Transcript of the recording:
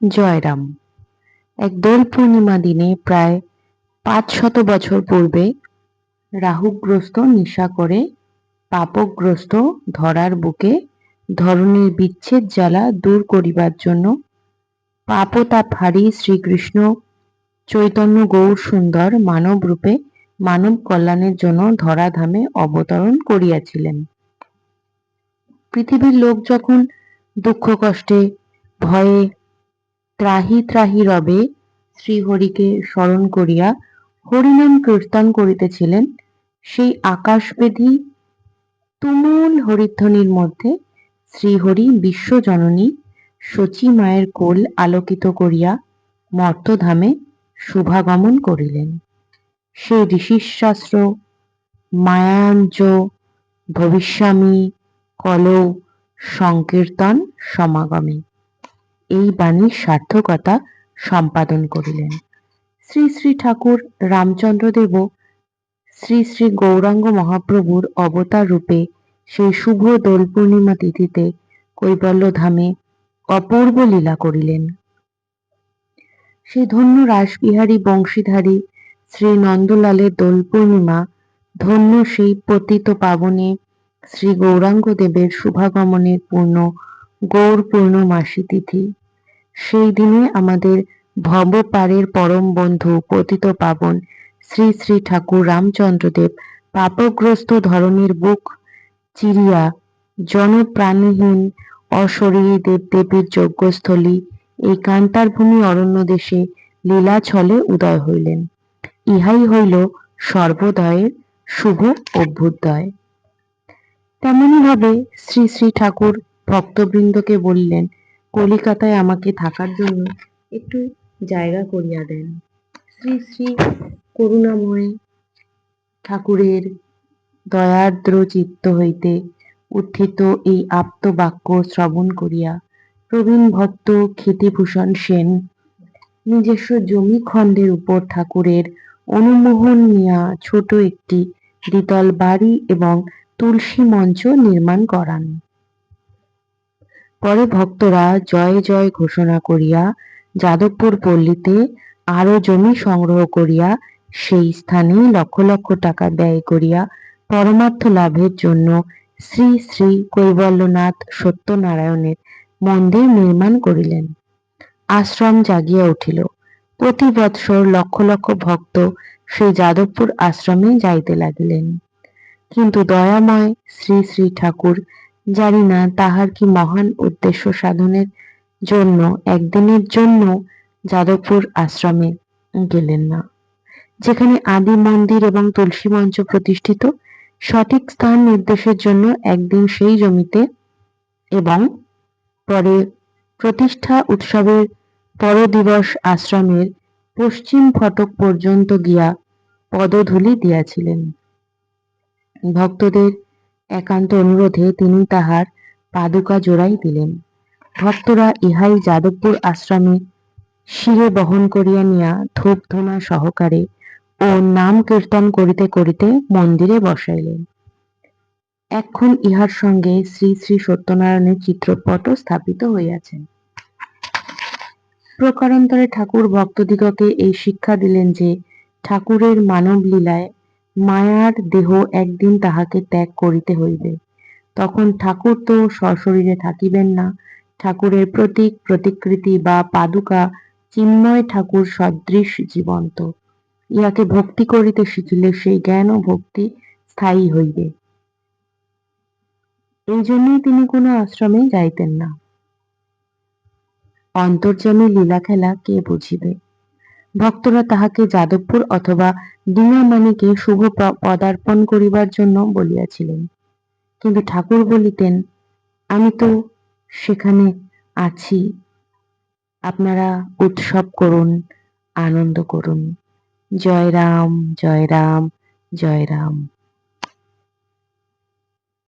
জয়রাম। এক দোল পূর্ণিমা দিনে প্রায় পাঁচ শত বছর পূর্বে রাহুগ্রস্ত নিশা করে পাপগ্রস্ত ধরার বুকে ধরনের বিচ্ছেদ জ্বালা দূর করিবার জন্য পাপতাপ হারি শ্রীকৃষ্ণ চৈতন্য গৌর সুন্দর মানব রূপে মানব কল্যাণের জন্য ধরাধামে অবতরণ করিয়াছিলেন। পৃথিবীর লোক যখন দুঃখ কষ্টে, ভয়ে ত্রাহি ত্রাহি রবে শ্রীহরিকে স্মরণ করিয়া হরিনাম কীর্তন করিতেছিলেন, সেই আকাশবেধী তুমুল হরিধ্বনির মধ্যে শ্রীহরি বিশ্বজননী শচী মায়ের কোল আলোকিত করিয়া মর্তধামে শুভাগমন করিলেন। সে ঋষিশাস্ত্র, মায়াঞ্জ, ভবিষ্যামী, কল, সংকীর্তন, সমাগমে। এই বাণীর সার্থকতা সম্পাদন করিলেন। শ্রী শ্রী ঠাকুর রামচন্দ্রদেবও শ্রী শ্রী গৌরাঙ্গ মহাপ্রভুর অবতার রূপে সেই শুভ দোল পূর্ণিমা তিথিতে কৈবল্য ধামে অপূর্ব লীলা করিলেন। সেই ধন্য রাসবিহারী বংশীধারী শ্রী নন্দলালের দোল পূর্ণিমা ধন্য সেই পতিত পাবনে শ্রী গৌরাঙ্গদেবের শুভাগমনের পূর্ণ গৌর পূর্ণমাসী তিথি সেই দিনে আমাদের ভবপারের পরম বন্ধু পতিত পাবন শ্রী শ্রী ঠাকুর রামচন্দ্রদেব পাপগ্রস্ত ধরনের বুক চিরিয়া জনপ্রাণীহীন অশরীরী দেবদেবীর যজ্ঞস্থলী এই কান্তার ভূমি অরণ্য দেশে লীলাছলে উদয় হইলেন। ইহাই হইল সর্বদয়ের শুভ অভ্যুদয়। তেমনি ভাবে শ্রী শ্রী ঠাকুর ভক্তবৃন্দকে বললেন কলিকাতায় আমাকে থাকার জন্য একটু জায়গা করিয়া দেন। শ্রী শ্রী করুণাময় ঠাকুরের দয়ার্দ্র চিত্ত হইতে উত্থিত এই আপ্তবাক্য শ্রবণ করিয়া প্রবীণ ভক্ত ক্ষিতিভূষণ সেন, নিজস্ব জমি খণ্ডের উপর ঠাকুরের অনুমোহন নিয়া ছোট একটি দ্বিতল বাড়ি এবং তুলসী মঞ্চ নির্মাণ করান। পরে ভক্তরা জয় জয় ঘোষণা করিয়া যাদবপুর পল্লীতে আরও জমি সংগ্রহ করিয়া সেই স্থানে লক্ষ লক্ষ টাকা ব্যয় করিয়া পরমার্থ লাভের জন্য শ্রী শ্রী কৈবল্যনাথ সত্যনারায়ণের মন্দির নির্মাণ করিলেন। আশ্রম জাগিয়া উঠিল। প্রতি বৎসর লক্ষ লক্ষ ভক্ত সেই যাদবপুর আশ্রমে যাইতে লাগিলেন। কিন্তু দয়াময় শ্রী শ্রী ঠাকুর জানি না তাহার কি মহান উদ্দেশ্য সাধনের জন্য, একদিনের জন্য যাদবপুর আশ্রমে গেলেন না। যেখানে আদি মন্দির এবং তুলসী মঞ্চ প্রতিষ্ঠিত, সঠিক স্থান নির্দেশের জন্য একদিন সেই জমিতে এবং পরে প্রতিষ্ঠা উৎসবের পরদিবস আশ্রমের পশ্চিম ফটক পর্যন্ত গিয়া পদধূলি দিয়াছিলেন। ভক্তদের একান্ত অনুরোধে তিনি তাহার পাদুকা জোড়াই দিলেন। ভক্তরা ইহাই যাদবপুর আশ্রমে শিরে বহন করিয়া নিয়া ধূপ ধোনা সহকারে ও নাম কীর্তন করিতে করিতে মন্দিরে বসাইলেন। এখন ইহার সঙ্গে শ্রী শ্রী সত্যনারায়ণের চিত্রপট স্থাপিত হইয়াছেন প্রকারান্তরে ঠাকুর ভক্তদিগকে এই শিক্ষা দিলেন যে ঠাকুরের মানব লীলায় মায়ার দেহ একদিন তাহাকে ত্যাগ করিতে হইবে। তখন ঠাকুর তো সশরীরে থাকিবেন না। ঠাকুরের প্রতীক, প্রতিকৃতি বা পাদুকা চিন্ময় ঠাকুর সদৃশ জীবন্ত। ইহাকে ভক্তি করিতে শিখিলে সেই জ্ঞান ও ভক্তি স্থায়ী হইবে। এই জন্যই তিনি কোনো আশ্রমে যাইতেন না। অন্তর্জামী লীলা খেলা কে বুঝিবে? ভক্তরা তাহাকে যাদবপুর অথবা ডিঙামানিকে শুভ পদার্পণ করিবার জন্য বলিয়াছিলেন। কিন্তু ঠাকুর বলিতেন, আমি তো সেখানে আছি। আপনারা উৎসব করুন, আনন্দ করুন। জয় রাম জয় রাম জয় রাম